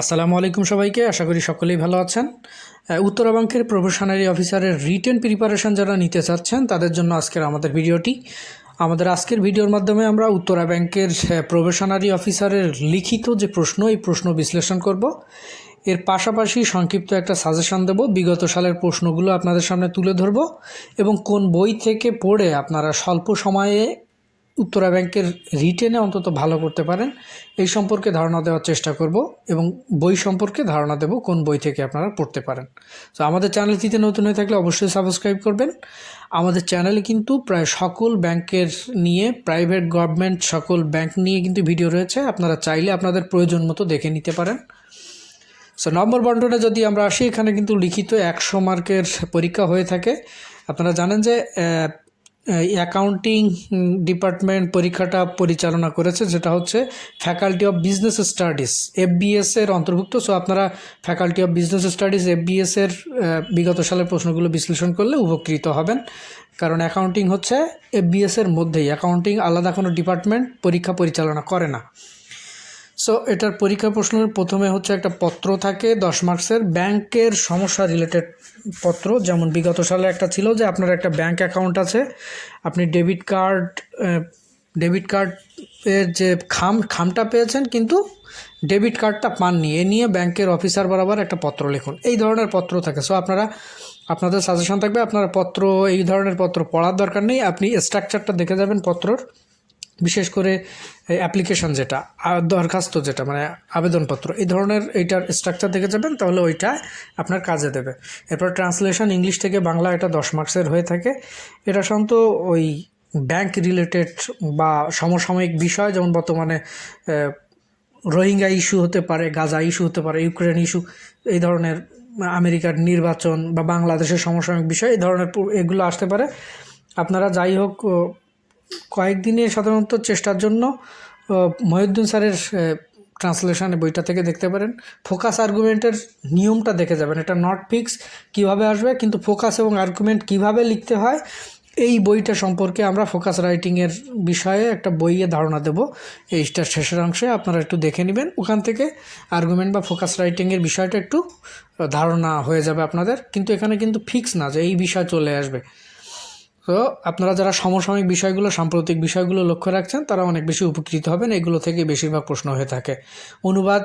আসসালামু আলাইকুম সবাইকে, আশা করি সকলেই ভালো আছেন। উত্তরা প্রফেশনারি অফিসারের রিটেন প্রিপারেশন যারা নিতে চাচ্ছেন, তাদের জন্য আজকের আমাদের ভিডিওটি। আমাদের আজকের ভিডিওর মাধ্যমে আমরা উত্তরা ব্যাংকের প্রফেশনারি অফিসারের লিখিত যে প্রশ্ন, এই প্রশ্ন বিশ্লেষণ করব। এর পাশাপাশি সংক্ষিপ্ত একটা সাজেশন দেব, বিগত সালের প্রশ্নগুলো আপনাদের সামনে তুলে ধরব এবং কোন বই থেকে পড়ে আপনারা স্বল্প সময়ে উত্তরা ব্যাংকের রিটেনে অন্তত ভালো করতে পারেন। এই সম্পর্কে ধারণা দেওয়ার চেষ্টা করব এবং বই সম্পর্কে ধারণা দেব কোন বই থেকে আপনারা পড়তে পারেন। তো আমাদের চ্যানেলটিতে নতুন হয়ে থাকলে অবশ্যই সাবস্ক্রাইব করবেন। আমাদের চ্যানেলে কিন্তু প্রায় সকল ব্যাংকের নিয়ে, প্রাইভেট গভর্নমেন্ট সকল ব্যাংক নিয়ে কিন্তু ভিডিও রয়েছে। আপনারা চাইলে আপনাদের প্রয়োজন মতো দেখে নিতে পারেন। সো নম্বর বন্টনে যদি আমরা আসি, এখানে কিন্তু লিখিত একশো মার্কের পরীক্ষা হয়ে থাকে। আপনারা জানেন যে অ্যাকাউন্টিং ডিপার্টমেন্ট পরীক্ষাটা পরিচালনা করেছে, যেটা হচ্ছে faculty of business studies FBS এর অন্তর্ভুক্ত। সো আপনারা faculty of business studies FBS এর বিগত সালের প্রশ্নগুলো বিশ্লেষণ করলে উপকৃত হবেন। কারণ অ্যাকাউন্টিং হচ্ছে এফবিএস এর মধ্যেই অ্যাকাউন্টিং আলাদা কোনো ডিপার্টমেন্ট পরীক্ষা পরিচালনা করে না। সো এটার পরীক্ষা প্রশ্নের প্রথমে হচ্ছে একটা পত্র থাকে, দশ মার্কসের, ব্যাংকের সমস্যা রিলেটেড পত্র। যেমন বিগত সালে একটা ছিল যে আপনার একটা ব্যাংক অ্যাকাউন্ট আছে, আপনি ডেবিট কার্ড ডেবিট কার্ড এর যে খাম, খামটা পেয়েছেন কিন্তু ডেবিট কার্ডটা পাননি। এ নিয়ে ব্যাংকের অফিসার বরাবর একটা পত্র লিখুন। এই ধরনের পত্র থাকে। সো আপনারা, আপনাদের সাজেশন থাকবে, আপনারা পত্র, এই ধরনের পত্র পড়ার দরকার নেই। আপনি স্ট্রাকচারটা দেখে যাবেন পত্রর। বিশেষ করে অ্যাপ্লিকেশন যেটা দরখাস্ত যেটা মানে আবেদনপত্র, এই ধরনের এইটার স্ট্রাকচার দেখে যাবেন, তাহলে ওইটা আপনার কাজে দেবে। এরপর ট্রান্সলেশন ইংলিশ থেকে বাংলা এটা দশ মার্কসের হয়ে থাকে। এটা সাধারণত ওই ব্যাংক রিলেটেড বা সমসাময়িক বিষয়, যেমন বর্তমানে রোহিঙ্গা ইস্যু হতে পারে, গাজা ইস্যু হতে পারে ইউক্রেন ইস্যু এই ধরনের আমেরিকার নির্বাচন বা বাংলাদেশের সমসাময়িক বিষয়, এই ধরনের এগুলো আসতে পারে। আপনারা যাই হোক কয়েকদিনে সাধারণত চেষ্টার জন্য মহিউদ্দিন স্যারের ট্রান্সলেশন বইটা থেকে দেখতে পারেন। ফোকাস আর্গুমেন্টের নিয়মটা দেখে যাবেন। এটা নট ফিক্স কীভাবে আসবে, কিন্তু ফোকাস এবং আর্গুমেন্ট কীভাবে লিখতে হয়, এই বইটা সম্পর্কে আমরা ফোকাস রাইটিংয়ের বিষয়ে একটা বইয়ে ধারণা দেব। এইটার শেষের অংশে আপনারা একটু দেখে নেবেন। ওখান থেকে আর্গুমেন্ট বা ফোকাস রাইটিংয়ের বিষয়টা একটু ধারণা হয়ে যাবে আপনাদের। কিন্তু এখানে কিন্তু ফিক্স না, যে এই বিষয় চলে আসবে। তো আপনারা যারা সমসাময়িক বিষয়গুলো, সাম্প্রতিক বিষয়গুলো লক্ষ্য রাখছেন, তারা অনেক বেশি উপকৃত হবেন। এগুলো থেকে বেশিরভাগ প্রশ্ন হয়ে থাকে। অনুবাদ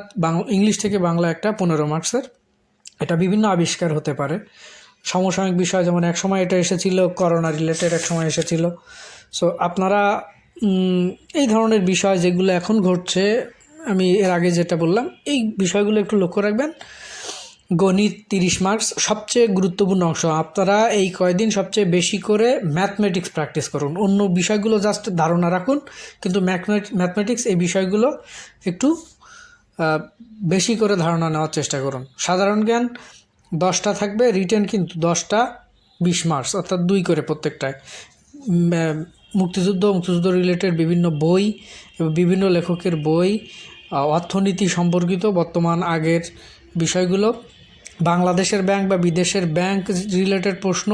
ইংলিশ থেকে বাংলা একটা পনেরো মার্কসের। এটা বিভিন্ন আবিষ্কার হতে পারে। সমসাময়িক বিষয় যেমন এক সময় এটা এসেছিল, করোনা রিলেটেড এক সময় এসেছিল। সো আপনারা এই ধরনের বিষয় যেগুলো এখন ঘটছে, আমি এর আগে যেটা বললাম, এই বিষয়গুলো একটু লক্ষ্য রাখবেন। গণিত তিরিশ মার্কস সবচেয়ে গুরুত্বপূর্ণ অংশ। আপনারা এই কয়দিন সবচেয়ে বেশি করে ম্যাথমেটিক্স প্র্যাকটিস করুন। অন্য বিষয়গুলো জাস্ট ধারণা রাখুন, কিন্তু ম্যাথমেটিক্স এই বিষয়গুলো একটু বেশি করে ধারণা নেওয়ার চেষ্টা করুন। সাধারণ জ্ঞান দশটা থাকবে রিটেন কিন্তু দশটা, বিশ মার্কস অর্থাৎ দুই করে প্রত্যেকটায়। মুক্তিযুদ্ধ মুক্তিযুদ্ধ রিলেটেড বিভিন্ন বই বিভিন্ন লেখকের বই অর্থনীতি সম্পর্কিত বর্তমান আগের বিষয়গুলো বাংলাদেশের ব্যাংক বা বিদেশের ব্যাংক রিলেটেড প্রশ্ন,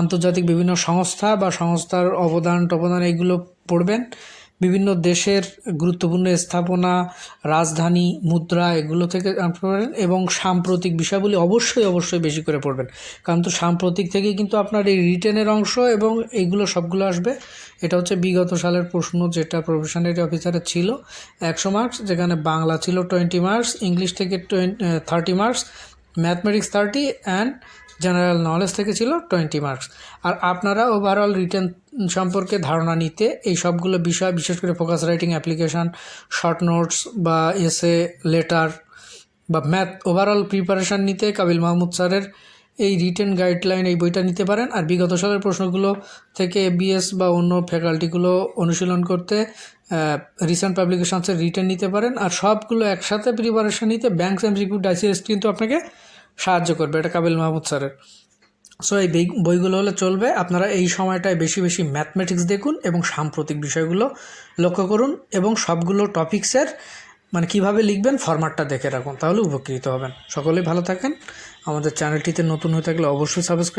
আন্তর্জাতিক বিভিন্ন সংস্থা বা সংস্থার অবদান টবদান এগুলো পড়বেন। বিভিন্ন দেশের গুরুত্বপূর্ণ স্থাপনা, রাজধানী, মুদ্রা এগুলো থেকে পারবেন এবং সাম্প্রতিক বিষয়গুলি অবশ্যই অবশ্যই বেশি করে পড়বেন। কারণ তো সাম্প্রতিক থেকেই কিন্তু আপনার এই রিটেনের অংশ এবং এইগুলো সবগুলো আসবে। এটা হচ্ছে বিগত সালের প্রশ্ন যেটা প্রফেশনারি অফিসারের ছিল। একশো মার্কস, যেখানে বাংলা ছিল টোয়েন্টি মার্কস, ইংলিশ থেকে twenty thirty marks mathematics thirty and general knowledge থেকে ছিল টোয়েন্টি মার্কস আর আপনারা ওভারঅল রিটেন সম্পর্কে ধারণা নিতে এই সবগুলো বিষয়, বিশেষ করে focus writing application short notes বা এসে লেটার বা ম্যাথ ওভারঅল প্রিপারেশান নিতে কাবিল মাহমুদ স্যারের এই রিটেন গাইডলাইন এই বইটা নিতে পারেন। আর বিগত সালের প্রশ্নগুলো থেকে এবিএস বা অন্য ফ্যাকাল্টিগুলো অনুশীলন করতে রিসেন্ট পাবলিকেশনসের রিটেন নিতে পারেন। আর সবগুলো একসাথে প্রিপারেশান নিতে ব্যাংকস এমসিকিউ ডাইসিএস কিন্তু আপনাকে সাহায্য করবে, এটা কাবিল মাহমুদ স্যারের। সো এই বই- বইগুলো হলে চলবে। আপনারা এই সময়টায় বেশি বেশি ম্যাথমেটিক্স দেখুন এবং সাম্প্রতিক বিষয়গুলো লক্ষ্য করুন এবং সবগুলো টপিক্সের মানে কীভাবে লিখবেন ফরম্যাটটা দেখে রাখুন, তাহলে উপকৃত হবেন। সকলেই ভালো থাকেন। আমাদের চ্যানেলটিতে নতুন হয়ে থাকলে অবশ্যই সাবস্ক্রাইব